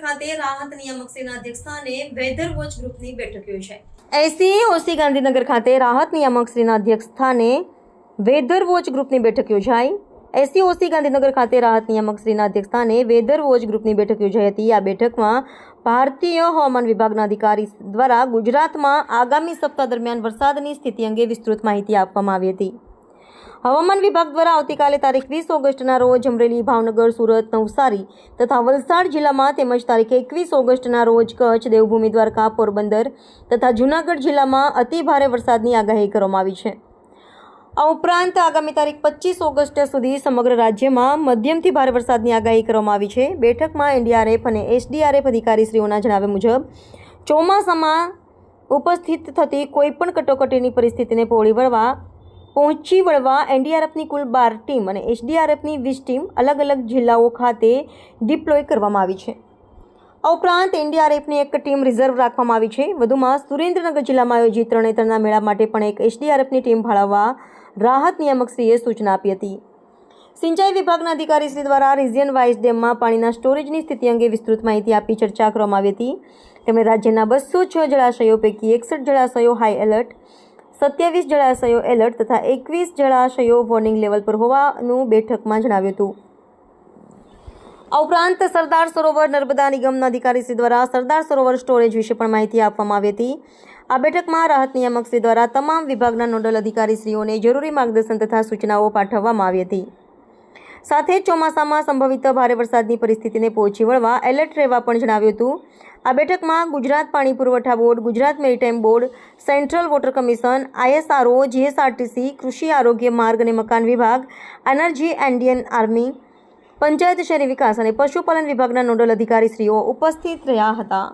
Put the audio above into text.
ખાતે રાહત નિયામક સેના અધ્યક્ષસ્થાને વેધર વોચ ગ્રુપની બેઠક યોજાઈ. એસી ઓસી ગાંધીનગર ખાતે રાહત નિયામક શ્રીના અધ્યક્ષસ્થાને વેધર વોચ ગ્રુપની બેઠક યોજાઈ. એસી ઓસી ગાંધીનગર ખાતે રાહત નિયામક શ્રીના અધ્યક્ષસ્થાને વેધર વોચ ગ્રુપની બેઠક યોજાઈ હતી. આ બેઠકમાં ભારતીય હવામાન વિભાગના અધિકારી દ્વારા ગુજરાતમાં આગામી સપ્તાહ દરમિયાન વરસાદની સ્થિતિ અંગે વિસ્તૃત માહિતી આપવામાં આવી હતી. હવામાન વિભાગ દ્વારા આવતીકાલે તારીખ વીસ ઓગસ્ટના રોજ અમરેલી, ભાવનગર, સુરત, નવસારી તથા વલસાડ જિલ્લામાં તેમજ તારીખ એકવીસ ઓગસ્ટના રોજ કચ્છ, દેવભૂમિ, દ્વારકા, પોરબંદર તથા જૂનાગઢ જિલ્લામાં અતિ ભારે વરસાદની આગાહી કરવામાં આવી છે. આ ઉપરાંત આગામી તારીખ પચીસ ઓગસ્ટ સુધી સમગ્ર રાજ્યમાં મધ્યમથી ભારે વરસાદની આગાહી કરવામાં આવી છે. બેઠકમાં એનડીઆરએફ અને એસડીઆરએફ અધિકારીશ્રીઓના જણાવ્યા મુજબ, ચોમાસામાં ઉપસ્થિત થતી કોઈપણ કટોકટીની પરિસ્થિતિને પહોળી વળવા પહોંચી વળવા એનડીઆરએફની કુલ બાર ટીમ અને એસડીઆરએફની વીસ ટીમ અલગ અલગ જિલ્લાઓ ખાતે ડિપ્લોય કરવામાં આવી છે. આ ઉપરાંત એનડીઆરએફની એક ટીમ રિઝર્વ રાખવામાં આવી છે. વધુમાં સુરેન્દ્રનગર જિલ્લામાં આયોજિત તરણેતરના મેળા માટે પણ એક એસડીઆરએફની ટીમ ફાળવવા રાહત નિયામકશ્રીએ સૂચના આપી હતી. સિંચાઈ વિભાગના અધિકારીશ્રી દ્વારા રિજિયન વાઇઝ ડેમમાં પાણીના સ્ટોરેજની સ્થિતિ અંગે વિસ્તૃત માહિતી આપી ચર્ચા કરવામાં આવી હતી. તેમણે રાજ્યના બસો છ જળાશયો પૈકી એકસઠ જળાશયો હાઈ એલર્ટ સત્યાવીસ જળાશયો એલર્ટ તથા એકવીસ જળાશયો વોર્નિંગ લેવલ પર હોવાનું બેઠકમાં જણાવ્યું હતું. આ ઉપરાંત સરદાર સરોવર નર્મદા નિગમના અધિકારીશ્રી દ્વારા સરદાર સરોવર સ્ટોરેજ વિશે પણ માહિતી આપવામાં આવી હતી. આ બેઠકમાં રાહત નિયામકશ્રી દ્વારા તમામ વિભાગના નોડલ અધિકારીશ્રીઓને જરૂરી માર્ગદર્શન તથા સૂચનાઓ પાઠવવામાં આવી હતી. સાથે જ ચોમાસામાં સંભવિત ભારે વરસાદની પરિસ્થિતિને પહોંચી વળવા એલર્ટ રહેવા પણ જણાવ્યું હતું. આ બેઠકમાં ગુજરાત પાણી પુરવઠા board, Gujarat maritime board, central water commission, ISRO, GSRTC, કૃષિ આરોગ્ય માર્ગ અને મકાન વિભાગ, એનર્જી ઇન્ડિયન આર્મી, પંચાયત શહેરી વિકાસ અને પશુપાલન વિભાગના નોડલ અધિકારીશ્રીઓ ઉપસ્થિત રહ્યા હતા.